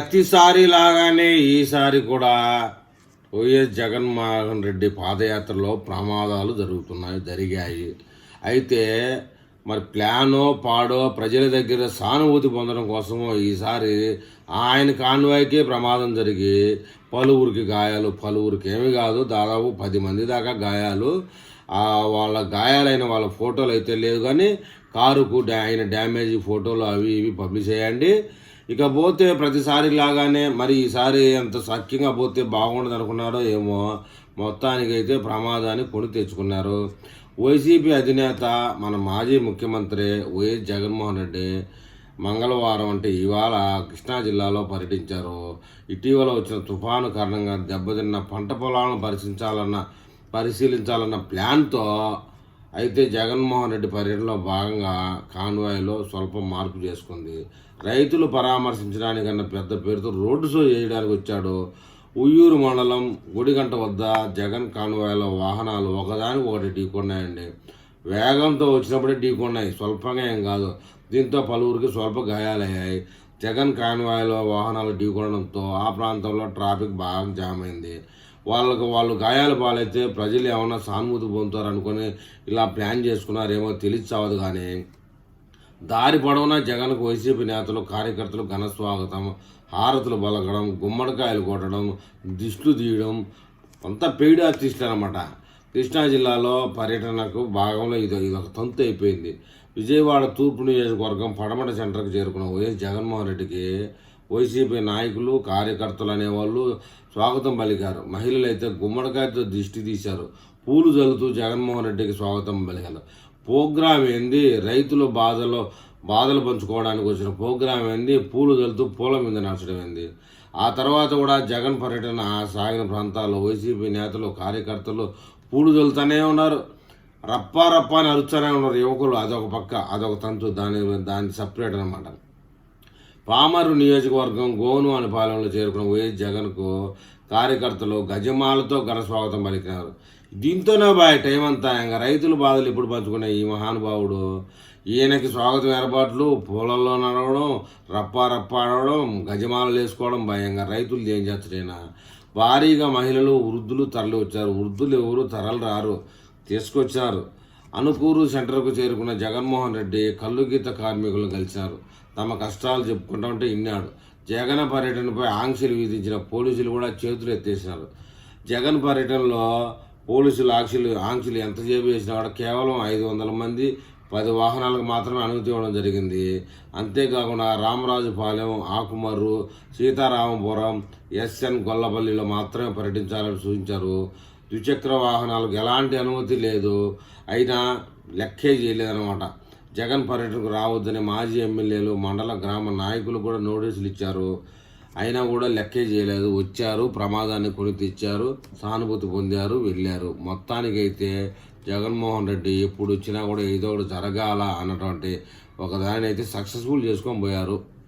ప్రతిసారి లాగానే ఈసారి కూడా వైఎస్ జగన్మోహన్ రెడ్డి పాదయాత్రలో ప్రమాదాలు జరుగుతున్నాయి జరిగాయి. అయితే మరి ప్లానో పాడో ప్రజల దగ్గర సానుభూతి పొందడం కోసమో ఈసారి ఆయన కాన్వాయ్కే ప్రమాదం జరిగి పలువురికి గాయాలు పలువురికి ఏమి కాదు దాదాపు పది మంది దాకా గాయాలు. వాళ్ళ గాయాలైన వాళ్ళ ఫోటోలు అయితే లేదు కానీ కారుకు డ్యా ఆయన డ్యామేజ్ ఫోటోలు అవి ఇవి పబ్లిష్ చేయండి ఇక పోతే ప్రతిసారి లాగానే మరి ఈసారి ఎంత సఖ్యంగా పోతే బాగుండదు అనుకున్నారో ఏమో మొత్తానికైతే ప్రమాదాన్ని కొని తెచ్చుకున్నారు. వైసీపీ అధినేత మన మాజీ ముఖ్యమంత్రి వైఎస్ జగన్మోహన్ రెడ్డి మంగళవారం అంటే ఇవాళ కృష్ణా జిల్లాలో పర్యటించారు. ఇటీవల వచ్చిన తుఫాను కారణంగా దెబ్బతిన్న పంట పొలాలను పరిశీలించాలన్న పరిశీలించాలన్న ప్లాన్తో అయితే జగన్మోహన్ రెడ్డి పర్యటనలో భాగంగా కాన్వాయ్లో స్వల్ప మార్పు చేసుకుంది. రైతులు పరామర్శించడానికన్నా పెద్ద పేరుతో రోడ్డు షో చేయడానికి వచ్చాడు. ఉయ్యూరు మండలం గుడిగంట వద్ద జగన్ కాన్వాయ్లో వాహనాలు ఒకదానికి ఒకటి ఢీకొన్నాయండి. వేగంతో వచ్చినప్పుడే ఢీకొన్నాయి. స్వల్పంగా ఏం కాదు. దీంతో పలువురికి స్వల్ప గాయాలయ్యాయి. జగన్ కాన్వాయ్లో వాహనాలు ఢీకొనడంతో ఆ ప్రాంతంలో ట్రాఫిక్ బాగా జామ్ అయింది. వాళ్ళకు వాళ్ళు గాయాల పాలైతే ప్రజలు ఏమైనా సానుభూతి పొందుతారు అనుకొని ఇలా ప్లాన్ చేసుకున్నారేమో తెలిసావదు కానీ దారి పొడవునా జగన్కు వైసీపీ నేతలు కార్యకర్తలు ఘన స్వాగతం. హారతులు బలకడం గుమ్మడికాయలు కొట్టడం దిష్టు తీయడం. అంతా పెయిడ్ ఆర్టిస్ట్ అనమాట కృష్ణా జిల్లాలో పర్యటనకు భాగంలో ఇది ఇదొక ఒక తంతు అయిపోయింది. విజయవాడ తూర్పు నియోజకవర్గం పడమట సెంటర్కు చేరుకున్న వైఎస్ జగన్మోహన్ రెడ్డికి వైసీపీ నాయకులు కార్యకర్తలు అనేవాళ్ళు స్వాగతం పలికారు. మహిళలు అయితే గుమ్మడికాయతో దిష్టి తీశారు. పూలు జల్లుతూ జగన్మోహన్ రెడ్డికి స్వాగతం పలికారు. ప్రోగ్రాం ఏంది? రైతుల బాధలో బాధలు పంచుకోవడానికి వచ్చిన ప్రోగ్రాం ఏంది? పూలు జల్లుతూ పూల మీద నడచడం ఏంది? ఆ తర్వాత కూడా జగన్ పర్యటన సాగిన ప్రాంతాల్లో వైసీపీ నేతలు కార్యకర్తలు పూలు జల్లుతూనే ఉన్నారు. రప్పా రప్పా అని అరుస్తూనే ఉన్నారు యువకులు. అదొక పక్క అదొక తంతు. దాని దాని సపరేట్ అనమాట పామరు నియోజకవర్గం గోను అనే పాలెంలో చేరుకున్న వైఎస్ జగన్కు కార్యకర్తలు గజమాలతో ఘన స్వాగతం పలికినారు దీంతోనే బాయ్ టైం అంతా ఇంకా రైతుల బాధలు ఇప్పుడు పంచుకునే ఈ మహానుభావుడు ఈయనకి స్వాగతం ఏర్పాట్లు పొలంలో నడవడం రప్పా రప్ప ఆడవడం గజమాలలు వేసుకోవడం భయంగా రైతులు ఏం చేస్తారైనా భారీగా మహిళలు వృద్ధులు తరలి వచ్చారు వృద్ధులు ఎవరు? తరలు రారు. తీసుకొచ్చారు. అనుకూరు సెంటర్కు చేరుకున్న జగన్మోహన్ రెడ్డి కల్లుగీత కార్మికులను కార్మికులు కలిశారు తమ కష్టాలు చెప్పుకుంటా ఉంటే ఇన్నాడు. జగన్ పర్యటనపై ఆంక్షలు విధించిన పోలీసులు కూడా చేతులు ఎత్తేసినారు. జగన్ పర్యటనలో పోలీసులు ఆంక్షలు ఆంక్షలు ఎంత చేసినా కూడా కేవలం ఐదు వందల మంది పది వాహనాలకు మాత్రమే అనుమతి ఇవ్వడం జరిగింది. అంతేకాకుండా రామరాజుపాలెం ఆకుమర్రు సీతారామపురం ఎస్ఎన్ గొల్లపల్లిలో మాత్రమే పర్యటించాలని సూచించారు. ద్విచక్ర వాహనాలకు ఎలాంటి అనుమతి లేదు. అయినా లెక్కే చేయలేదన్నమాట. జగన్ పర్యటనకు రావద్దని మాజీ ఎమ్మెల్యేలు మండల గ్రామ నాయకులు కూడా నోటీసులు ఇచ్చారు. అయినా కూడా లెక్కే చేయలేదు. వచ్చారు ప్రమాదాన్ని కొని తెచ్చారు సానుభూతి పొందారు వెళ్ళారు. మొత్తానికైతే జగన్మోహన్ రెడ్డి ఎప్పుడు వచ్చినా కూడా ఏదో ఒకటి జరగాల అన్నటువంటి ఒక అయితే సక్సెస్ఫుల్ చేసుకొని పోయారు.